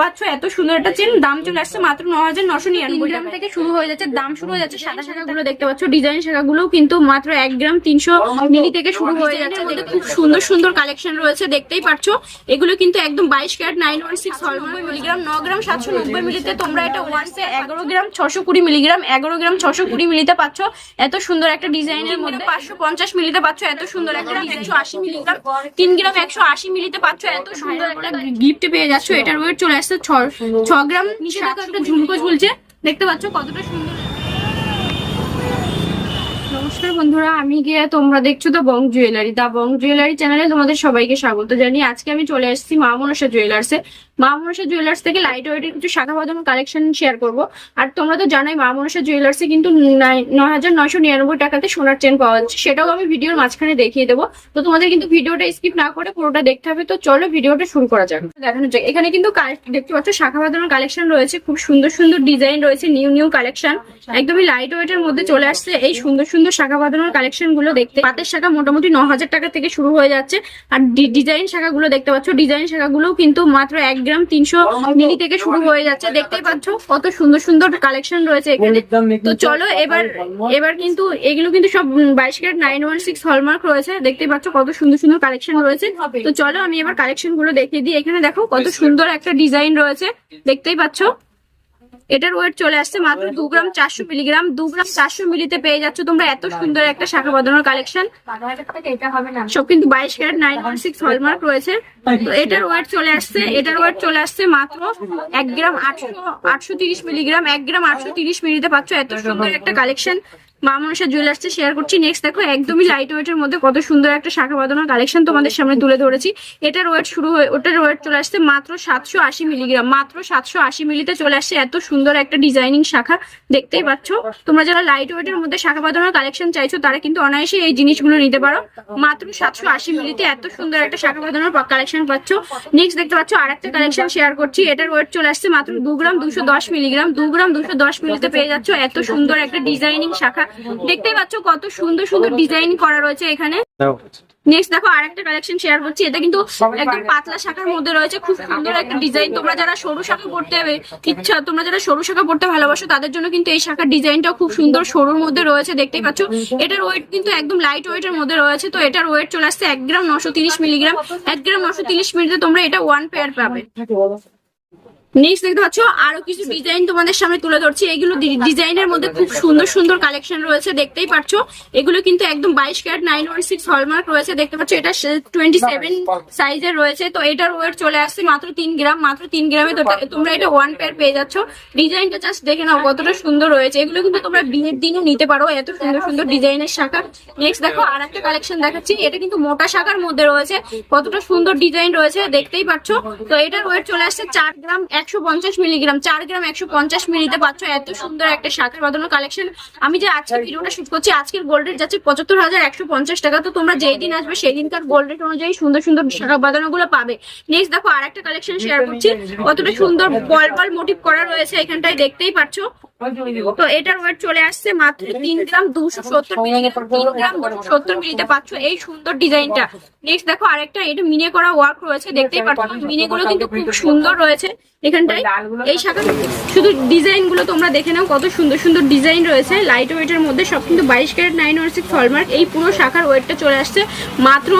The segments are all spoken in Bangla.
পাচ্ছ এত সুন্দর একটা চেন দাম চলে আসছে মাত্র ন হাজার নশো নিরানব্বই গ্রাম থেকে শুরু হয়ে যাচ্ছে দাম শুরু হয়ে যাচ্ছে সাদা শাখাগুলো দেখতে পাচ্ছ ডিজাইন শাখাগুলো কিন্তু মাত্র এক গ্রাম তিনশো মিলি থেকে শুরু হয়ে যাচ্ছে খুব সুন্দর সুন্দর কালেকশন রয়েছে দেখতেই পাচ্ছ। এগুলো কিন্তু একদম বাইশ carat nine one six hallmark milligram ন গ্রাম সাতশো নব্বই মিলিতে তোমরা এটা ওয়ার্সে এগারো গ্রাম ছশো কুড়ি মিলিগ্রাম এগারো গ্রাম ছশো কুড়ি মিলিতে পাচ্ছ। এত সুন্দর একটা ডিজাইনের মধ্যে পাঁচশো পঞ্চাশ মিলিতে পাচ্ছ এত সুন্দর একটা একশো আশি মিলিগ্রাম তিন গ্রাম একশো আশি মিলিতে পাচ্ছ এত সুন্দর একটা গিফট পেয়ে যাচ্ছ এটার ওয়েট চলে আসছে ছ ছ গ্রাম নিচে দেখো একটা ঝুমকো ঝুলছে দেখতে পাচ্ছ কতটা সুন্দর। নমস্কার বন্ধুরা আমি গিয়ে তোমরা দেখছ তো বং জুয়েলারি। দা বং জুয়েলারি চ্যানেলে তোমাদের সবাইকে স্বাগত জানি আজকে আমি চলে আসছি মা মনসা জুয়েলার্সে। মা মনসা জুয়েলার্স থেকে লাইট ওয়েটের কিছু শাখা কালেকশন শেয়ার করব। আর তোমরা তো জানোই মা মনসা জুয়েলার্সে কিন্তু নয় হাজার নয়শো নিরানব্বই টাকাতে সোনার চেন পাওয়া যাচ্ছে। সেটাও আমি ভিডিওর মাঝখানে দেখিয়ে দেবো। তো তোমাদের কিন্তু ভিডিওটা স্কিপ না করে পুরোটা দেখতে হবে। তো চলো ভিডিওটা শুরু করা যাক। দেখানো যাক। এখানে কিন্তু দেখতে পাচ্ছ, শাখা কালেকশন রয়েছে। খুব সুন্দর সুন্দর ডিজাইন রয়েছে নিউ নিউ কালেকশন একদমই লাইট ওয়েটের মধ্যে চলে আসছে এই সুন্দর সুন্দর শাখা কালেকশনগুলো দেখতে। পাতের শাখা মোটামুটি ন হাজার টাকা থেকে শুরু হয়ে যাচ্ছে। আর ডিজাইন শাখাগুলো দেখতে পাচ্ছ ডিজাইন শাখাগুলোও কিন্তু মাত্র এক গ্রাম তিনশো মিলি থেকে শুরু হয়ে যাচ্ছে। দেখতেই পাচ্ছ কত সুন্দর সুন্দর কালেকশন রয়েছে এখানে। তো চলো এবার এবার কিন্তু এগুলো কিন্তু সব বাইশ carat nine one six hallmark রয়েছে। দেখতেই পাচ্ছ কত সুন্দর সুন্দর কালেকশন রয়েছে। তো চলো আমি এবার কালেকশনগুলো দেখিয়ে দিই। এখানে দেখো কত সুন্দর একটা ডিজাইন রয়েছে। দেখতেই পাচ্ছ। এটার ওয়েট চলে আসছে মাত্র দু গ্রাম চারশো মিলিগ্রাম দু গ্রাম চারশো মিলিতে পেয়ে যাচ্ছ তোমরা এত সুন্দর একটা শাখা বাঁধানোর কালেকশন সব কিন্তু বাইশ carat nine one six hallmark রয়েছে। তো এটার ওয়েট চলে আসছে এটার ওয়েট চলে আসছে মাত্র এক গ্রাম আটশো আটশো তিরিশ মিলিগ্রাম এক গ্রাম আটশো তিরিশ মিলিতে পাচ্ছ এত সুন্দর একটা কালেকশন মা মনসা জুয়েলার্সে শেয়ার করছি। নেক্সট দেখো, একদমই লাইট ওয়েটের মধ্যে কত সুন্দর একটা শাখা বাঁধানোর কালেকশন তোমাদের সামনে তুলে ধরেছি। এটার ওয়েট শুরু হয়ে ওটার ওয়েট চলে আসছে মাত্র সাতশো আশি মিলিগ্রাম মাত্র সাতশো আশি মিলিতে চলে আসছে এত সুন্দর একটা ডিজাইনিং শাখা। দেখতেই পাচ্ছ? তোমরা যারা লাইট ওয়েটের মধ্যে শাখা বাঁধানোর কালেকশন চাইছো, তারা কিন্তু অনায়াসে এই জিনিসগুলো নিতে পারো। মাত্র সাতশো আশি মিলিতে এত সুন্দর একটা শাখা বাঁধানোর কালেকশন পাচ্ছ। নেক্সট দেখতে পাচ্ছ আর একটা কালেকশন শেয়ার করছি। এটার ওয়েট চলে আসছে মাত্র দু গ্রাম দুশো দশ মিলিগ্রাম দু গ্রাম দুশো দশ মিলিতে পেয়ে যাচ্ছ এত সুন্দর একটা ডিজাইনিং শাখা। দেখতেই পাচ্ছ কত সুন্দর সুন্দর ডিজাইন করা রয়েছে এখানে। নেক্সট দেখো আরেকটা কালেকশন শেয়ার করছি এটা কিন্তু একদম পাতলা শাখার মধ্যে রয়েছে খুব সুন্দর একটা ডিজাইন তোমরা যারা সরু শাখা পড়তে ইচ্ছা তোমরা যারা সরু শাখা পড়তে ভালোবাসো তাদের জন্য কিন্তু এই শাখার ডিজাইনটাও খুব সুন্দর সরুর মধ্যে রয়েছে দেখতেই পাচ্ছ। এটার ওয়েট কিন্তু একদম লাইট ওয়েটের মধ্যে রয়েছে তো এটার ওয়েট চলে আসছে এক গ্রাম নশো তিরিশ মিলিগ্রাম এক গ্রাম নশো তিরিশ মিলিতে তোমরা এটা ওয়ান পেয়ার পাবে। নেক্সট দেখতে পাচ্ছ আরও কিছু ডিজাইন তোমাদের সামনে তুলে ধরছি। এগুলো ডিজাইনের মধ্যে খুব সুন্দর সুন্দর কালেকশন রয়েছে দেখতেই পাচ্ছ। এগুলো কিন্তু একদম বাইশ carat nine one six hallmark রয়েছে দেখতে পাচ্ছ। এটা টোয়েন্টি সেভেন সাইজের রয়েছে। তো এটার ওয়েট চলে আসছে মাত্র তিন গ্রাম মাত্র তিন গ্রামে তোমরা এটা ওয়ান পেয়ার পেয়ে যাচ্ছ। ডিজাইনটা জাস্ট দেখে নাও কতটা সুন্দর রয়েছে। এগুলো কিন্তু তোমরা বিয়ের দিনও নিতে পারো এত সুন্দর সুন্দর ডিজাইনের শাখা। নেক্সট দেখো আর একটা কালেকশন দেখাচ্ছি। এটা কিন্তু মোটা শাখার মধ্যে রয়েছে। কতটা সুন্দর ডিজাইন রয়েছে দেখতেই পাচ্ছ। তো এটার ওয়েট চলে আসছে চার গ্রাম একশো পঞ্চাশ মিলিগ্রাম চার গ্রাম একশো পঞ্চাশ মিলিতে পাচ্ছ। এত সুন্দর একটা শাখার বাঁধানো কালেকশন আমি যে আজকে ভিডিওটা শুট করছি আজকের গোল্ড রেট যাচ্ছে পঁচাত্তর হাজার একশো পঞ্চাশ টাকা। তো তোমরা যেই দিন আসবে সেই দিনকার গোল্ড রেট অনুযায়ী সুন্দর সুন্দর শাখা বাঁধানো গুলো পাবে। নেক্সট দেখো আর একটা কালেকশন শেয়ার করছি। কতটা সুন্দর বল বল মোটিভ করা রয়েছে এখানটায় দেখতেই পাচ্ছ। তো এটার ওয়েট চলে আসছে মাত্র তিন গ্রাম দুশো সত্তর তিন গ্রাম সত্তর মিলিতে পাচ্ছ এই সুন্দর ডিজাইনটা। নেক্সট দেখো আরেকটা এটা মিনে করা ওয়ার্ক রয়েছে দেখতেই পাচ্ছ। মিনে গুলো কিন্তু খুব সুন্দর রয়েছে এখানটায়। এই শাখা শুধু ডিজাইনগুলো তোমরা দেখে নাও কত সুন্দর সুন্দর ডিজাইন রয়েছে। লাইট ওয়েটের মধ্যে সব কিন্তু বাইশ carat nine one six hallmark এই পুরো শাখার ওয়েটটা চলে আসছে। মাত্র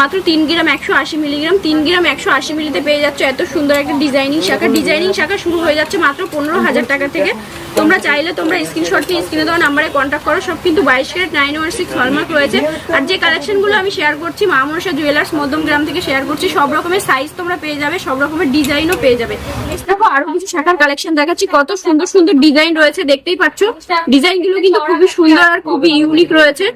মাত্র তিন গ্রাম একশো আশি মিলিগ্রাম, তিন গ্রাম একশো আশি মিলিতে পেয়ে যাচ্ছ। এত সুন্দর একটা ডিজাইনিং শাখা। ডিজাইনিং শাখা শুরু হয়ে যাচ্ছে মাত্র পনেরো হাজার টাকা থেকে। তোমরা চাইলে তোমরা স্ক্রিনশট নিয়ে স্ক্রিনে দেওয়া নাম্বারে কন্ট্যাক্ট করো। সব কিন্তু বাইশ carat nine one six hallmark রয়েছে। আর যে কালেকশনগুলো আমি শেয়ার করছি, মা জুয়েলার্স মধ্যমগ্রাম থেকে শেয়ার করছি, সব রকমের সাইজ তোমরা পেয়ে যাবে, সব রকমের ডিজাইনও পেয়ে যাবে। দেখো, আরও কিছু শাখার কালেকশন দেখাচ্ছি। কত সুন্দর সুন্দর ডিজাইন রয়েছে, দেখতেই পাচ্ছ। ডিজাইনগুলো কিন্তু খুবই সুন্দর আর খুবই ইউনিক রয়েছে।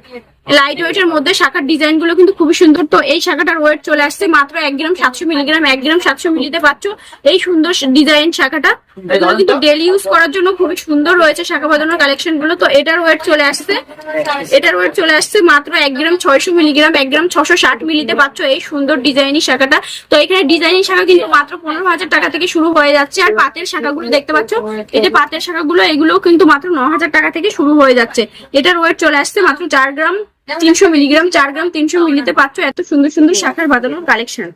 লাইট ওয়েটের মধ্যে শাখার ডিজাইনগুলো কিন্তু খুবই সুন্দর। তো এই শাখাটার ওয়েট চলে আসছে মাত্র এক গ্রাম সাতশো মিলিগ্রাম এক গ্রাম সাতশো মিলিতে পাচ্ছ এই সুন্দর ডিজাইন শাখাটা। এগুলো কিন্তু ডেলি ইউজ করার জন্য খুবই সুন্দর রয়েছে শাখা বাঁধানোর কালেকশনগুলো তো এটার ওয়েট চলে আসছে এটার ওয়েট চলে আসছে মাত্র এক গ্রাম ছয়শো মিলিগ্রাম এক গ্রাম ছশো ষাট মিলিতে পাচ্ছ এই সুন্দর ডিজাইনিং শাখাটা। তো এখানে ডিজাইনিং শাখা কিন্তু মাত্র পনেরো হাজার টাকা থেকে শুরু হয়ে যাচ্ছে। আর পাতের শাখাগুলো দেখতে পাচ্ছ এই যে পাতের শাখাগুলো এগুলো কিন্তু মাত্র ন হাজার টাকা থেকে শুরু হয়ে যাচ্ছে। এটার ওয়েট চলে আসছে মাত্র চার গ্রাম তিনশো মিলিগ্রাম চার গ্রাম তিনশো মিলিতে পাচ্ছ এত সুন্দর সুন্দর শাখার বাঁধানোর কালেকশন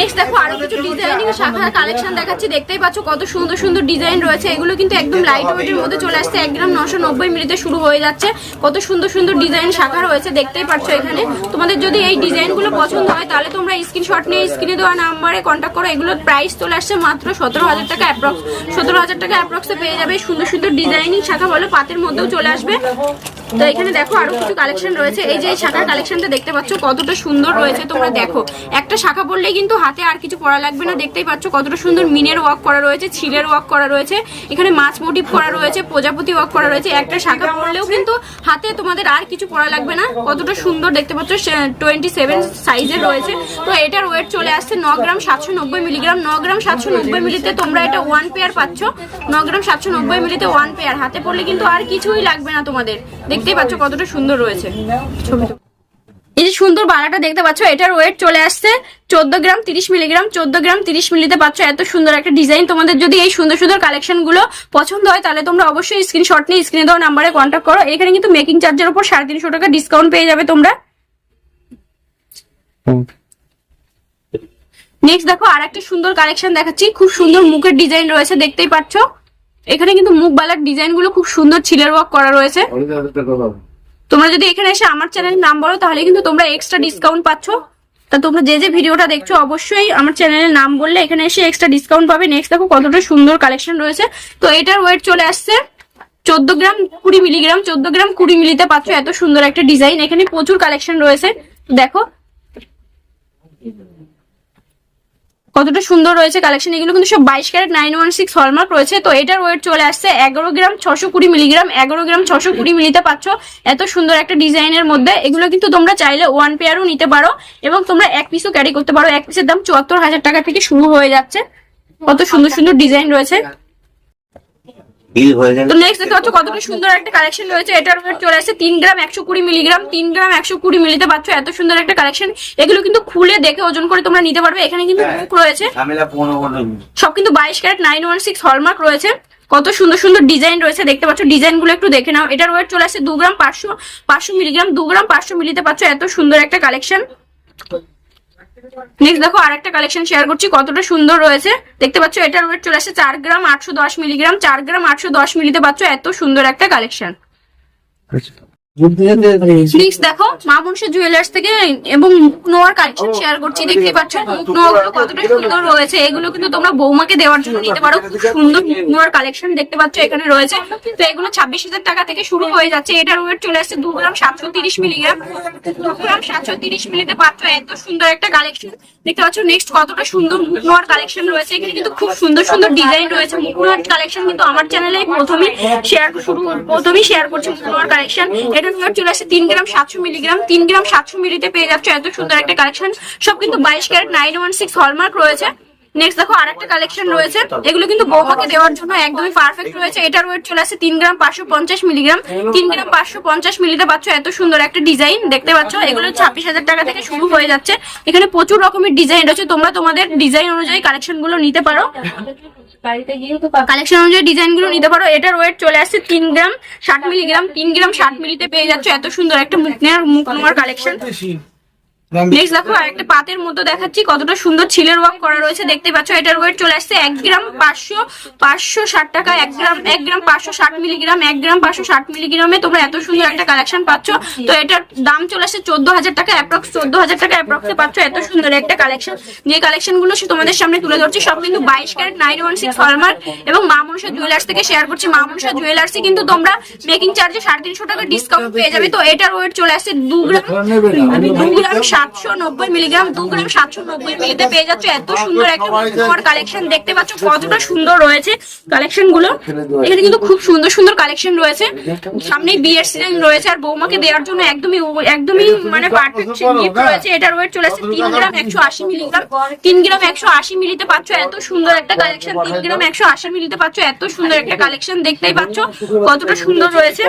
নেক্সট দেখো আরও কিছু ডিজাইনিং শাখার কালেকশন দেখাচ্ছি দেখতেই পাচ্ছ কত সুন্দর সুন্দর ডিজাইন রয়েছে। এগুলো কিন্তু একদম লাইট ওয়েটের মধ্যে চলে আসছে এক গ্রাম নশো নব্বই মিলিতে শুরু হয়ে যাচ্ছে। কত সুন্দর সুন্দর ডিজাইন শাখা রয়েছে দেখতেই পাচ্ছ এখানে। তোমাদের যদি এই ডিজাইনগুলো পছন্দ হয় তাহলে তোমরা স্ক্রিনশট নিয়ে স্ক্রিনে দেওয়া নাম্বারে কন্ট্যাক্ট করো। এগুলোর প্রাইস চলে আসছে মাত্র সতেরো হাজার টাকা অ্যাপ্রক্স সতেরো হাজার টাকা অ্যাপ্রক্সে পেয়ে যাবে। সুন্দর সুন্দর ডিজাইনিং শাখা বলো পাতের মধ্যেও চলে আসবে। তো এখানে দেখো আরও কিছু কালেকশন রয়েছে। এই যে শাখার কালেকশনটা দেখতে পাচ্ছ, কতটা সুন্দর রয়েছে, তোমরা দেখো। একটা শাখা পড়লেই কিন্তু হাতে আর কিছু পড়া লাগবে না। দেখতেই পাচ্ছ কতটা সুন্দর মিনের ওয়ার্ক করা রয়েছে, ছিলের ওয়ার্ক করা রয়েছে। এখানে মাছ মোটিভ করা রয়েছে, প্রজাপতি ওয়ার্ক করা রয়েছে। একটা শাখা পড়লেও কিন্তু হাতে তোমাদের আর কিছু পড়া লাগবে না। কতটা সুন্দর দেখতে পাচ্ছ টোয়েন্টি সেভেন সাইজের রয়েছে। তো এটার ওয়েট চলে আসছে ন গ্রাম সাতশো নব্বই মিলিগ্রাম ন গ্রাম সাতশো নব্বই মিলিতে তোমরা এটা ওয়ান পেয়ার পাচ্ছ। ন গ্রাম সাতশো নব্বই মিলিতে ওয়ান পেয়ার হাতে পড়লে কিন্তু আর কিছুই লাগবে না তোমাদের। দেখতেই পাচ্ছ কতটা সুন্দর রয়েছে। এই যে সুন্দর বালাটা দেখতে পাচ্ছ, এটার ওয়েট চলে আসছে চোদ্দ গ্রাম তিরিশ মিলিগ্রাম। চোদ্দ গ্রাম তিরিশ মিলিতে পাচ্ছ, এত সুন্দর একটা ডিজাইন তোমাদের যদি এই সুন্দর সুন্দর কালেকশনগুলো পছন্দ হয়, তাহলে তোমরা অবশ্যই স্ক্রিনশট নিয়ে স্ক্রিনে দেওয়া নাম্বারে কন্ট্যাক্ট করো। এখানে কিন্তু মেকিং চার্জের উপর সাড়ে তিনশো টাকা ডিসকাউন্ট পেয়ে যাবে তোমরা। নেক্সট দেখো আর একটা সুন্দর কালেকশন দেখাচ্ছি। খুব সুন্দর মুখের ডিজাইন রয়েছে, দেখতেই পাচ্ছ। এখানে কিন্তু মুখ বালার ডিজাইনগুলো খুব সুন্দর ছিলের ওয়ার্ক করা রয়েছে। তোমরা যদি এখানে এসে আমার চ্যানেলের নাম বলো তাহলে কিন্তু তোমরা এক্সট্রা ডিসকাউন্ট পাচ্ছ। তা তোমরা যে যে ভিডিওটা দেখছ অবশ্যই আমার চ্যানেলের নাম বললে এখানে এসে এক্সট্রা ডিসকাউন্ট পাবে। নেক্সট দেখো কতটা সুন্দর কালেকশন রয়েছে। তো এটার ওয়েট চলে আসছে চোদ্দ গ্রাম কুড়ি মিলিগ্রাম চোদ্দ গ্রাম কুড়ি মিলিতে পাচ্ছ এত সুন্দর একটা ডিজাইন এখানে প্রচুর কালেকশন রয়েছে। দেখো। কতটা সুন্দর রয়েছে কালেকশন এগুলো কিন্তু সব বাইশ carat nine one six hallmark রয়েছে। তো এটার ওয়েট চলে আসছে এগারো গ্রাম ছশো কুড়ি মিলিগ্রাম এগারো গ্রাম ছশো কুড়ি মিলিতে পাচ্ছ। এত সুন্দর একটা ডিজাইনের মধ্যে, এগুলো কিন্তু তোমরা চাইলে ওয়ান পেয়ারও নিতে পারো এবং তোমরা এক পিসও ক্যারি করতে পারো। এক পিসের দাম চুয়াত্তর হাজার টাকা থেকে শুরু হয়ে যাচ্ছে। কত সুন্দর সুন্দর ডিজাইন রয়েছে। হয়ে যাবে তো নেক্সট দেখতে পাচ্ছ কতটা সুন্দর একটা কালেকশন রয়েছে। এটার ওয়েট চলে আসছে তিন গ্রাম একশো কুড়ি মিলিগ্রাম তিন গ্রাম একশো কুড়ি মিলিতে পাচ্ছ এত সুন্দর একটা কালেকশন এগুলো কিন্তু খুলে দেখে ওজন করে তোমরা নিতে পারবে। এখানে কিন্তু মুখ রয়েছে। সব কিন্তু বাইশ carat nine one six hallmark রয়েছে। কত সুন্দর সুন্দর ডিজাইন রয়েছে। দেখতে পাচ্ছ ডিজাইনগুলো একটু দেখে নাও। এটার ওয়েট চলে আসছে দু গ্রাম পাঁচশো পাঁচশো মিলিগ্রাম দু গ্রাম পাঁচশো মিলিতে পাচ্ছ এত সুন্দর একটা কালেকশন নেক্সট দেখো, আরেকটা কালেকশন শেয়ার করছি, কতটা সুন্দর রয়েছে। দেখতে পাচ্ছ, এটার ওয়েট চলে আসছে চার গ্রাম আটশো দশ মিলিগ্রাম চার গ্রাম আটশো দশ মিলিতে পাচ্ছ এত সুন্দর একটা কালেকশন নেক্সট দেখো মা মনসা জুয়েলার্স থেকে এবং মুখ নোয়ার কালেকশন শেয়ার করছি দেখতে পাচ্ছ মুখ নোয়াগুলো কতটা সুন্দর রয়েছে এগুলো কিন্তু তোমরা বৌমাকে দেওয়ার জন্য নিতে পারো খুব সুন্দর নোয়ার কালেকশন দেখতে পাচ্ছ এখানে রয়েছে তো এগুলো ছাব্বিশ হাজার টাকা থেকে শুরু হয়ে যাচ্ছে এটার ওয়েট চলে আসছে দু গ্রাম সাতশো তিরিশ মিলিগ্রাম দু গ্রাম সাতশো তিরিশ মিলিতে পাচ্ছ এত সুন্দর একটা কালেকশন দেখতে পাচ্ছ নেক্সট কতটা সুন্দর মুখ নোয়ার কালেকশন রয়েছে এখানে কিন্তু খুব সুন্দর সুন্দর ডিজাইন রয়েছে মুখ নোয়ার কালেকশন কিন্তু আমার চ্যানেলে প্রথমে শেয়ার শুরু প্রথমেই শেয়ার করছি মুখ নোয়ার কালেকশন এটা নোয়ার চলে আসে তিন গ্রাম সাতশো মিলিগ্রাম। তিন গ্রাম সাতশো মিলিতে পেয়ে যাচ্ছে। এত সুন্দর একটা কালেকশন সব কিন্তু বাইশ carat nine one six hallmark রয়েছে। নেক্সট দেখো আরেকটা কালেকশন রয়েছে। এগুলো কিন্তু বৌমাকে দেওয়ার জন্য একদমই পারফেক্ট রয়েছে। এটার ওয়েট চলে আসছে তিন গ্রাম পাঁচশো পঞ্চাশ মিলিগ্রাম তিন গ্রাম পাঁচশো পঞ্চাশ মিলিতে পাচ্ছ, এত সুন্দর একটা ডিজাইন দেখতে পাচ্ছ? এগুলো ছাব্বিশ হাজার টাকা থেকে শুরু হয়ে যাচ্ছে। এখানে প্রচুর রকমের ডিজাইন রয়েছে। তোমরা তোমাদের ডিজাইন অনুযায়ী কালেকশনগুলো নিতে পারো। কালেকশন অনুযায়ী ডিজাইনগুলো নিতে পারো। এটার ওয়েট চলে আসছে তিন গ্রাম ষাট মিলিগ্রাম তিন গ্রাম ষাট মিলিতে পেয়ে যাচ্ছে। এত সুন্দর একটা মুখ নেওয়ার মুখ নেওয়ার কালেকশন নেক্সট দেখো একটা পাতের মতো দেখাচ্ছি কতটা সুন্দর ছিলের ওয়ার্ক করা রয়েছে। দেখতে পাচ্ছ এটার ওয়েট চলে আসছে এক গ্রাম পাঁচশো পাঁচশো ষাট টাকা এক গ্রাম এক গ্রাম পাঁচশো ষাট মিলিগ্রাম এক গ্রাম পাঁচশো ষাট মিলিগ্রামে তোমরা এত সুন্দর একটা কালেকশন পাচ্ছ। তো এটার দাম চলে আসছে চোদ্দ হাজার টাকা অ্যাপ্রক্স চোদ্দ হাজার টাকা অ্যাপ্রক্সে পাচ্ছ এত সুন্দর একটা কালেকশন। যে কালেকশনগুলো সে তোমাদের সামনে তুলে ধরছি সব কিন্তু বাইশ carat nine one six hallmark এবং মা মনসা জুয়েলার্স থেকে শেয়ার করছি। মা মনসা জুয়েলার্সে কিন্তু তোমরা মেকিং চার্জে সাড়ে তিনশো টাকা ডিসকাউন্ট পেয়ে যাবে। তো এটার ওয়েট চলে আসছে দু গ্রাম দু গ্রাম সাতশো নব্বই মিলিগ্রাম দু গ্রাম সাতশো নব্বই মিলিতে পেয়ে যাচ্ছ। এত সুন্দর একটা কালেকশন দেখতে পাচ্ছ কতটা সুন্দর রয়েছে কালেকশনগুলো এখানে কিন্তু খুব সুন্দর সুন্দর কালেকশন রয়েছে। সামনে বিয়ের সিজন রয়েছে আর বৌমাকে দেওয়ার জন্য একদমই একদমই মানে পারফেক্ট গিফট রয়েছে এটার ওয়েট চলে আসছে তিন গ্রাম একশো আশি মিলিগ্রাম তিন গ্রাম একশো আশি মিলিতে পাচ্ছ এত সুন্দর একটা কালেকশন তিন গ্রাম একশো আশি মিলিতে পাচ্ছ এত সুন্দর একটা কালেকশন দেখতেই পাচ্ছ কতটা সুন্দর রয়েছে।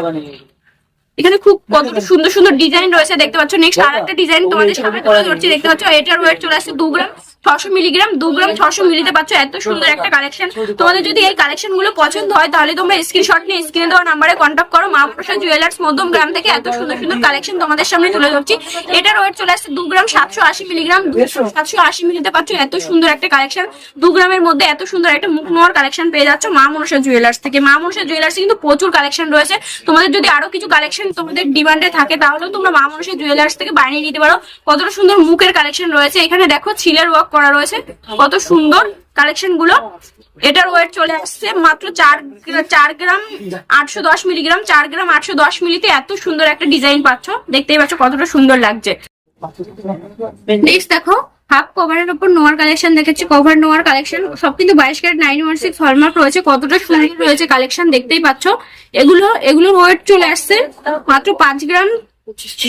এখানে খুব কত সুন্দর সুন্দর ডিজাইন রয়েছে দেখতে পাচ্ছ। নেক্সট আর একটা ডিজাইন তোমাদের সামনে তুলে ধরছি দেখতে পাচ্ছ এটার ওয়েট চলে আসছে দু গ্রাম ছশো মিলিগ্রাম দু গ্রাম ছশো মিলিতে পাচ্ছ। এত সুন্দর একটা কালেকশন তোমাদের যদি এই কালেকশনগুলো পছন্দ হয় তাহলে তোমরা স্ক্রিনশট নিয়ে স্ক্রিনে দেওয়া নাম্বারে কন্ট্যাক্ট করো। মা প্রসাদ জুয়েলার্স মধ্যম গ্রাম থেকে এত সুন্দর সুন্দর কালেকশন তোমাদের সামনে তুলে ধরছি। এটার ওয়েট চলে আসছে দু গ্রাম সাতশো আশি মিলিগ্রাম সাতশো আশি মিলিতে পাচ্ছ। এত সুন্দর একটা কালেকশন দু গ্রামের মধ্যে এত সুন্দর একটা মুখ নোয়ার কালেকশন পেয়ে যাচ্ছ মা মনসা জুয়েলার্স থেকে। মা মনসা জুয়েলার্স কিন্তু প্রচুর কালেকশন রয়েছে। তোমাদের যদি আরও কিছু কালেকশন তোমাদের ডিমান্ডে থাকে, তাহলেও তোমরা মা মনসা জুয়েলার্স থেকে বানিয়ে নিতে পারো। কতটা সুন্দর মুখের কালেকশন রয়েছে। এখানে দেখো ছিলের ওয়ার্ক করা রয়েছে। কত সুন্দর কালেকশনগুলো। এটার ওয়েট চলে আসছে মাত্র চার চার গ্রাম আটশো দশ মিলিগ্রাম চার গ্রাম আটশো দশ মিলিতে এত সুন্দর একটা ডিজাইন পাচ্ছ। দেখতেই পাচ্ছ কতটা সুন্দর লাগছে। নেক্সট দেখো হাফ কভারের উপর নোয়ার কালেকশন দেখেছি কভার নোয়ার কালেকশন সব কিন্তু বাইশ carat nine one six hallmark রয়েছে কতটা সুন্দর রয়েছে কালেকশন দেখতেই পাচ্ছ। এগুলো এগুলোর ওয়েট চলে আসছে মাত্র পাঁচ গ্রাম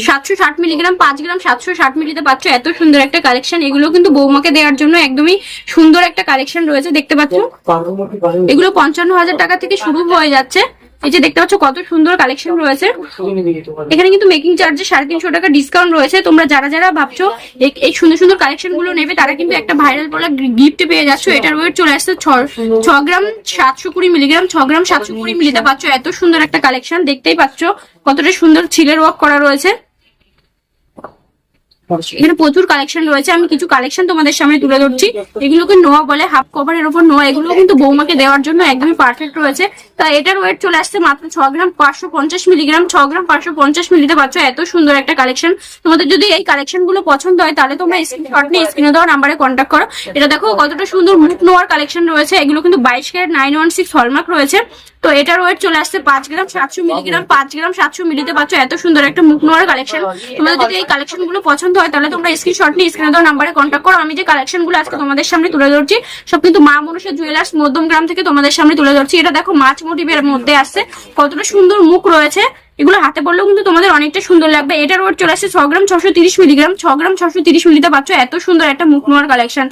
সাতশো ষাট মিলিগ্রাম পাঁচ গ্রাম সাতশো ষাট মিলিতে পাচ্ছ এত সুন্দর একটা কালেকশন। এগুলো কিন্তু বৌমাকে দেওয়ার জন্য একদমই সুন্দর একটা কালেকশন রয়েছে দেখতে পাচ্ছ। এগুলো পঞ্চান্ন হাজার টাকা থেকে শুরু হয়ে যাচ্ছে। এই যে দেখতে পাচ্ছ কত সুন্দর কালেকশন রয়েছে। এখানে কিন্তু মেকিং চার্জে সাড়ে তিনশো টাকা ডিসকাউন্ট রয়েছে। তোমরা যারা যারা ভাবছ এই- এই সুন্দর সুন্দর কালেকশনগুলো নেবে তারা কিন্তু একটা ভাইরাল বলা গিফট পেয়ে যাচ্ছ। এটার ওয়েট চলে আসছে ছ- ছ গ্রাম সাতশো কুড়ি মিলিগ্রাম ছ গ্রাম সাতশো কুড়ি মিলিতে পাচ্ছ এত সুন্দর একটা কালেকশন দেখতেই পাচ্ছ কতটা সুন্দর ছিলের ওয়ার্ক করা রয়েছে। এখানে প্রচুর কালেকশন রয়েছে। আমি কিছু কালেকশন তোমাদের সামনে তুলে ধরছি। এগুলোকে নোয়া বলে হাফ কভারের উপর নোয়া এগুলো কিন্তু বৌমাকে দেওয়ার জন্য একদমই পারফেক্ট রয়েছে। তা এটার ওয়েট চলে আসছে মাত্র ছ গ্রাম পাঁচশো পঞ্চাশ মিলিগ্রাম ছ গ্রাম পাঁচশো পঞ্চাশ মিলিতে পাচ্ছ। এত সুন্দর একটা কালেকশন তোমাদের যদি এই কালেকশনগুলো পছন্দ হয়, তাহলে তোমরা স্ক্রিনশট নিয়ে স্ক্রিনে দেওয়া নাম্বারে কন্ট্যাক্ট করো। এটা দেখো কতটা সুন্দর মুখ নোয়ার কালেকশন রয়েছে। এগুলো কিন্তু বাইশ carat nine one six hallmark রয়েছে। তো এটার ওয়েট চলে আসছে পাঁচ গ্রাম সাতশো মিলিগ্রাম পাঁচ গ্রাম সাতশো মিলিতে পাচ্ছ। এত সুন্দর একটা মুখ নোয়ার কালেকশন তোমাদের যদি এই কালেকশনগুলো পছন্দ হয় তাহলে তোমরা স্ক্রিনশট নিয়ে স্ক্রিনে দেওয়া নাম্বারে কন্ট্যাক্ট করো। আমি যে কালেকশনগুলো আজকে তোমাদের সামনে তুলে ধরছি সব কিন্তু মা মনুষা জুয়েলার্স মধ্যম গ্রাম থেকে তোমাদের সামনে তুলে ধরছি। এটা দেখো মাছ মোটিভের মধ্যে আসছে কতটা সুন্দর মুখ রয়েছে। এগুলো হাতে পড়লেও কিন্তু তোমাদের অনেকটা সুন্দর লাগবে। এটার ওয়েট চলে আসছে ছ গ্রাম ছশো তিরিশ মিলিগ্রাম ছ গ্রাম ছশো তিরিশ মিলিতে পাচ্ছ। এত সুন্দর একটা মুখ নোয়ার কালেকশন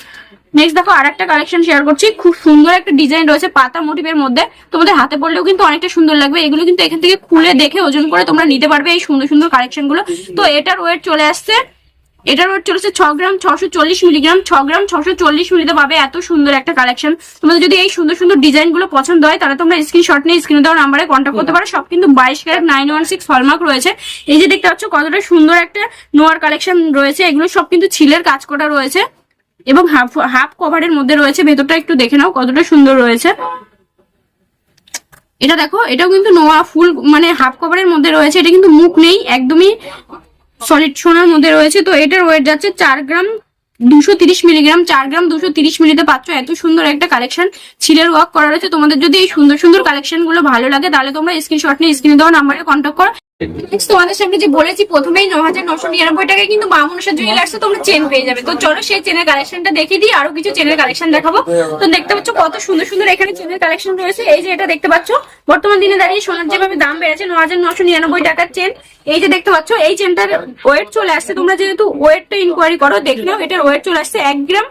নেক্সট দেখো আর একটা কালেকশন শেয়ার করছি। খুব সুন্দর একটা ডিজাইন রয়েছে পাতা মোটিভের মধ্যে। তোমাদের হাতে পড়লেও কিন্তু অনেকটা সুন্দর লাগবে। এগুলো কিন্তু এখান থেকে খুলে দেখে ওজন করে তোমরা নিতে পারবে এই সুন্দর সুন্দর কালেকশনগুলো। তো এটার ওয়েট চলে আসছে। এটার ওয়েট চলেছে ছ গ্রাম ছশো চল্লিশ মিলিগ্রাম ছ গ্রাম ছশো চল্লিশ মিলিতে পাবে এত সুন্দর একটা কালেকশন তোমাদের যদি এই সুন্দর সুন্দর ডিজাইনগুলো পছন্দ হয় তাহলে তোমরা স্ক্রিনশট নিয়ে স্ক্রিনে দেওয়ার নাম্বারে কন্ট্যাক্ট করতে পারো। সব কিন্তু বাইশ carat nine one six hallmark রয়েছে। এই যে দেখতে পাচ্ছ কতটা সুন্দর একটা নোয়ার কালেকশন রয়েছে। এগুলো সব কিন্তু ছিলের কাজ করা রয়েছে এবং হাফ হাফ কভারের মধ্যে রয়েছে। ভেতরটা একটু দেখে নাও কতটা সুন্দর রয়েছে। এটা দেখো এটাও কিন্তু নোয়া ফুল মানে হাফ কভারের মধ্যে রয়েছে। এটা কিন্তু মুখ নেই একদমই সলিড সোনার মধ্যে রয়েছে। তো এটার ওয়েট যাচ্ছে চার গ্রাম দুশো তিরিশ মিলিগ্রাম চার গ্রাম দুশো তিরিশ মিলিতে পাচ্ছ। এত সুন্দর একটা কালেকশন ছিলের ওয়ার্ক করা রয়েছে। তোমাদের যদি এই সুন্দর সুন্দর কালেকশনগুলো ভালো লাগে, তাহলে তোমরা স্ক্রিনশট নিয়ে স্ক্রিনে দেওয়া নাম্বারে কন্ট্যাক্ট করো। তোমাদের সামনে যে বলেছি, প্রথমেই ন হাজার নশো নিরানব্বই টাকায় কিন্তু তোমরা চেন পেয়ে যাবে। তো চলো সেই চেনের কালেকশনটা দিই, আরও কিছু চেনের কালেকশন দেখাবো। তো দেখতে পাচ্ছ কত সুন্দর সুন্দর এখানে চেনের কালেকশন রয়েছে। এই যে এটা দেখতে পাচ্ছ, বর্তমান দিনে দাঁড়িয়ে সোনার যেভাবে দাম বেড়েছে, ন হাজার নশো নিরানব্বই টাকার চেন। এই যে দেখতে পাচ্ছ, এই চেনটার ওয়েট চলে আসছে, তোমরা যেহেতু ওয়েটটা ইনকোয়ারি করো দেখলেও এটার ওয়েট চলে আসছে এক গ্রাম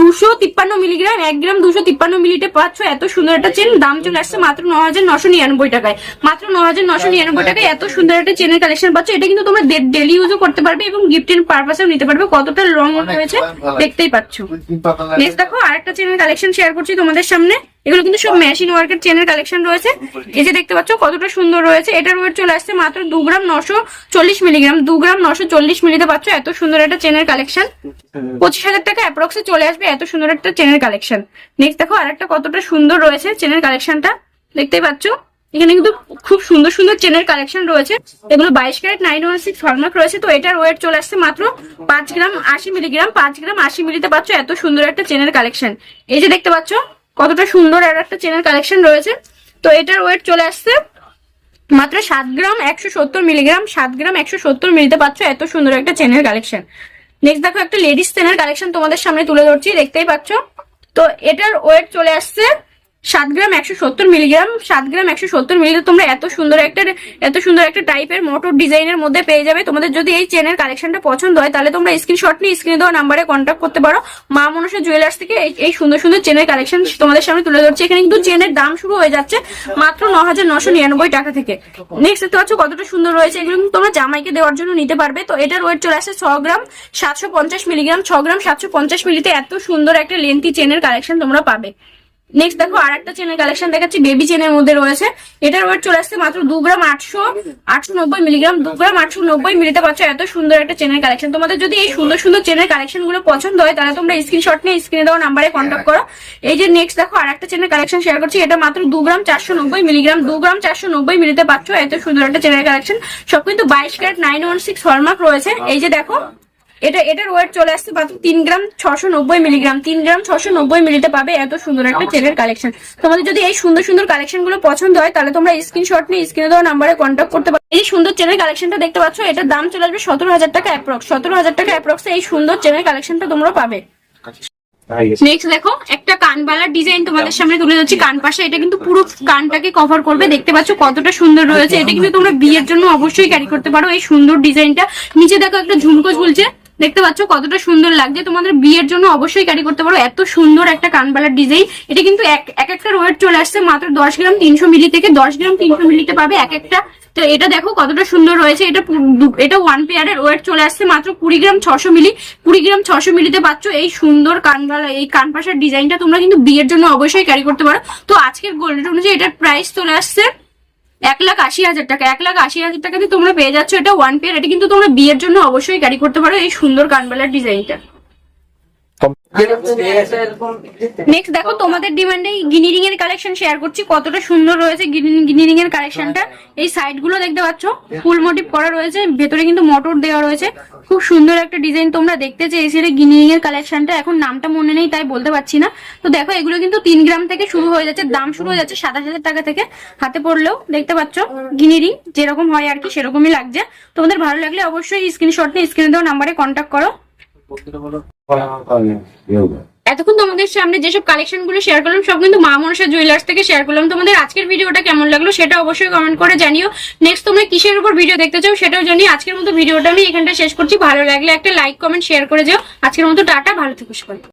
দুশো তিপ্পান্ন মিলিগ্রাম এক গ্রাম দুশো তিপ্পান্ন মিলিটে পাচ্ছ, এত সুন্দর একটা চেন, দাম চলে আসছে মাত্র ন হাজার নশো নিরানব্বই টাকায়। মাত্র ন হাজার নশো নিরানব্বই টাকায় এত সুন্দর একটা চেনের কালেকশন পাচ্ছ এটা কিন্তু তোমরা ডেলি ইউজও করতে পারবে এবং গিফট গিফটের পারপাসেও নিতে পারবে। কতটা লং রয়েছে দেখতেই পাচ্ছ। নেক্সট দেখো আরেকটা চেনের কালেকশন শেয়ার করছি তোমাদের সামনে। এগুলো কিন্তু সব মেশিন ওয়ার্কের চেনের কালেকশন রয়েছে। এই যে দেখতে পাচ্ছ কতটা সুন্দর রয়েছে। এটার ওয়েট চলে আসছে মাত্র দু গ্রাম নশো চল্লিশ মিলিগ্রাম দু গ্রাম নশো চল্লিশ মিলিতে পাচ্ছ এত সুন্দর একটা চেনের কালেকশন পঁচিশ হাজার টাকা অ্যাপ্রক্সে চলে আসবে এত সুন্দর একটা চেনের কালেকশন নেক্সট দেখো আরেকটা কতটা সুন্দর রয়েছে চেনের কালেকশনটা দেখতেই পাচ্ছ। এখানে কিন্তু খুব সুন্দর সুন্দর চেনের কালেকশন রয়েছে। এগুলো বাইশ carat nine one six hallmark রয়েছে। তো এটার ওয়েট চলে আসছে মাত্র পাঁচ গ্রাম আশি মিলিগ্রাম পাঁচ গ্রাম আশি মিলিতে পাচ্ছ, এত সুন্দর একটা চেনের কালেকশন এই যে দেখতে পাচ্ছ, কতটা সুন্দর আর একটা চেনের কালেকশন রয়েছে। তো এটার ওয়েট চলে আসছে মাত্র সাত গ্রাম একশো সত্তর মিলিগ্রাম সাত গ্রাম একশো সত্তর মিলিতে পাচ্ছ, এত সুন্দর একটা চেনের কালেকশন নেক্সট দেখো, একটা লেডিস চেনের কালেকশন তোমাদের সামনে তুলে ধরছি, দেখতেই পাচ্ছ। তো এটার ওয়েট চলে আসছে সাত গ্রাম একশো সত্তর মিলিগ্রাম সাত গ্রাম একশো সত্তর মিলিগ্রাম তোমরা এত সুন্দর একটা, এত সুন্দর একটা টাইপের মোটর ডিজাইনের মধ্যে পেয়ে যাবে। তোমাদের যদি এই চেনের কালেকশনটা পছন্দ হয়, তাহলে তোমরা স্ক্রিনশট নিয়ে স্ক্রিনে দেওয়া নাম্বারে কন্ট্যাক্ট করতে পারো। মা মনসা জুয়েলার্স থেকে এই- সুন্দর সুন্দর চেনের কালেকশন তোমাদের সামনে তুলে ধরছি। এখানে কিন্তু চেনের দাম শুরু হয়ে যাচ্ছে মাত্র ন হাজার নশো নিরানব্বই টাকা থেকে। নেক্সট দেখতে পাচ্ছ কতটা সুন্দর রয়েছে এগুলো কিন্তু তোমরা জামাইকে দেওয়ার জন্য নিতে পারবে। তো এটার ওয়েট চলে আসছে ছ গ্রাম সাতশো পঞ্চাশ মিলিগ্রাম ছ গ্রাম সাতশো পঞ্চাশ মিলিতে এত সুন্দর একটা লেন্থি চেনের কালেকশন তোমরা পাবে। নেক্সট দেখো আর একটা চেনের কালেকশন দেখাচ্ছি বেবি চেনের মধ্যে রয়েছে। এটার ওয়েট চলে আসছে মাত্র দু গ্রাম আটশো আটশো নব্বই মিলিগ্রাম দু গ্রাম আটশো নব্বই মিলিতে পাচ্ছ। এত সুন্দর একটা চেনের কালেকশন তোমাদের যদি এই সুন্দর সুন্দর চেনের কালেকশনগুলো পছন্দ হয়, তাহলে তোমরা স্ক্রিনশট নিয়ে স্ক্রিনে দেওয়া নাম্বারে কন্ট্যাক্ট করো। এই যে নেক্সট দেখো আর একটা চেনের কালেকশন শেয়ার করছি। এটা মাত্র দু গ্রাম চারশো নব্বই মিলিগ্রাম দু গ্রাম চারশো নব্বই মিলিতে পাচ্ছ। এত সুন্দর একটা চেনের কালেকশন সব কিন্তু বাইশ carat nine one six hallmark রয়েছে। এই যে দেখো এটা এটার ওয়েট চলে আসছে মাত্র তিন গ্রাম ছশো নব্বই মিলিগ্রাম তিন গ্রাম ছশো নব্বই মিলিতে পাবে এত সুন্দর একটা চেনের কালেকশন তোমাদের যদি এই সুন্দর সুন্দর কালেকশনগুলো পছন্দ হয় তাহলে তোমরা স্ক্রিনশট নিয়ে স্ক্রিনে দেওয়া নাম্বারে কন্ট্যাক্ট করতে পারো। এই সুন্দর চেনের কালেকশনটা দেখতে পাচ্ছ এটার দাম চলে আসবে সতেরো হাজার টাকা অ্যাপ্রক্স সতেরো হাজার টাকা অ্যাপ্রক্স এই সুন্দর চেনের কালেকশনটা তোমরা পাবে। নেক্সট দেখো একটা কানবালার ডিজাইন তোমাদের সামনে তুলে ধরছি। কান পাশে এটা কিন্তু পুরো কানটাকে কভার করবে। দেখতে পাচ্ছ কতটা সুন্দর রয়েছে। এটা কিন্তু তোমরা বিয়ের জন্য অবশ্যই ক্যারি করতে পারো। এই সুন্দর ডিজাইনটা নিচে দেখো একটা ঝুমকো ঝুলছে দেখতে পাচ্ছ কতটা সুন্দর লাগছে। তোমাদের বিয়ের জন্য অবশ্যই ক্যারি করতে পারো। এত সুন্দর একটা কানবালার ডিজাইন এটা কিন্তু এক এক একটা ওয়েট চলে আসছে মাত্র দশ গ্রাম তিনশো মিলি থেকে দশ গ্রাম তিনশো মিলিতে পাবে এক একটা। তো এটা দেখো কতটা সুন্দর রয়েছে। এটা এটা ওয়ান পেয়ারের ওয়েট চলে আসছে মাত্র কুড়ি গ্রাম ছশো মিলি। কুড়ি গ্রাম ছশো মিলিতে পাচ্ছ এই সুন্দর কানবালা, এই কানপাশার ডিজাইনটা তোমরা কিন্তু বিয়ের জন্য অবশ্যই ক্যারি করতে পারো। তো আজকের গোল্ড অনুযায়ী এটার প্রাইস চলে আসছে এক লাখ আশি হাজার টাকা, এক লাখ আশি হাজার টাকাতে তোমরা পেয়ে যাচ্ছ এটা ওয়ান পেয়ার এটা কিন্তু তোমরা বিয়ের জন্য অবশ্যই ক্যারি করতে পারো এই সুন্দর কানবেলার ডিজাইনটা নেক্সট দেখো তোমাদের ডিমান্ডে গিনিরিং এর কালেকশন শেয়ার করছি। কতটা সুন্দর রয়েছে গিনিরিং এর কালেকশনটা এই সাইডগুলো দেখতে পাচ্ছ ফুল মোটিভ করা রয়েছে। ভেতরে কিন্তু মোটর দেওয়া রয়েছে। খুব সুন্দর একটা ডিজাইন তোমরা দেখতে চেয়েছিলে গিনিরিং এর কালেকশনটা এখন নামটা মনে নেই তাই বলতে পারছি না। তো দেখো এগুলো কিন্তু তিন গ্রাম থেকে শুরু হয়ে যাচ্ছে। দাম শুরু হয়ে যাচ্ছে সাতাশ হাজার টাকা থেকে। হাতে পড়লেও দেখতে পাচ্ছ গিনিরিং যেরকম হয় আর কি সেরকমই লাগছে। তোমাদের ভালো লাগলে অবশ্যই স্ক্রিনশট নিয়ে স্ক্রিনে দেওয়া নাম্বারে কন্ট্যাক্ট করো। এতক্ষণ তোমাদের সামনে যেসব কালেকশনগুলো শেয়ার করলাম, সব কিন্তু মা মনসা জুয়েলার্স থেকে শেয়ার করলাম। তোমাদের আজকের ভিডিওটা কেমন লাগল সেটা অবশ্যই কমেন্ট করে জানিও। নেক্সট তোমরা কিসের উপর ভিডিও দেখতে চাও সেটাও জানি আজকের মতো ভিডিওটা আমি এখানটা শেষ করছি। ভালো লাগলে একটা লাইক কমেন্ট শেয়ার করে যাও। আজকের মতো টাটা, ভালো থেকো সবাই।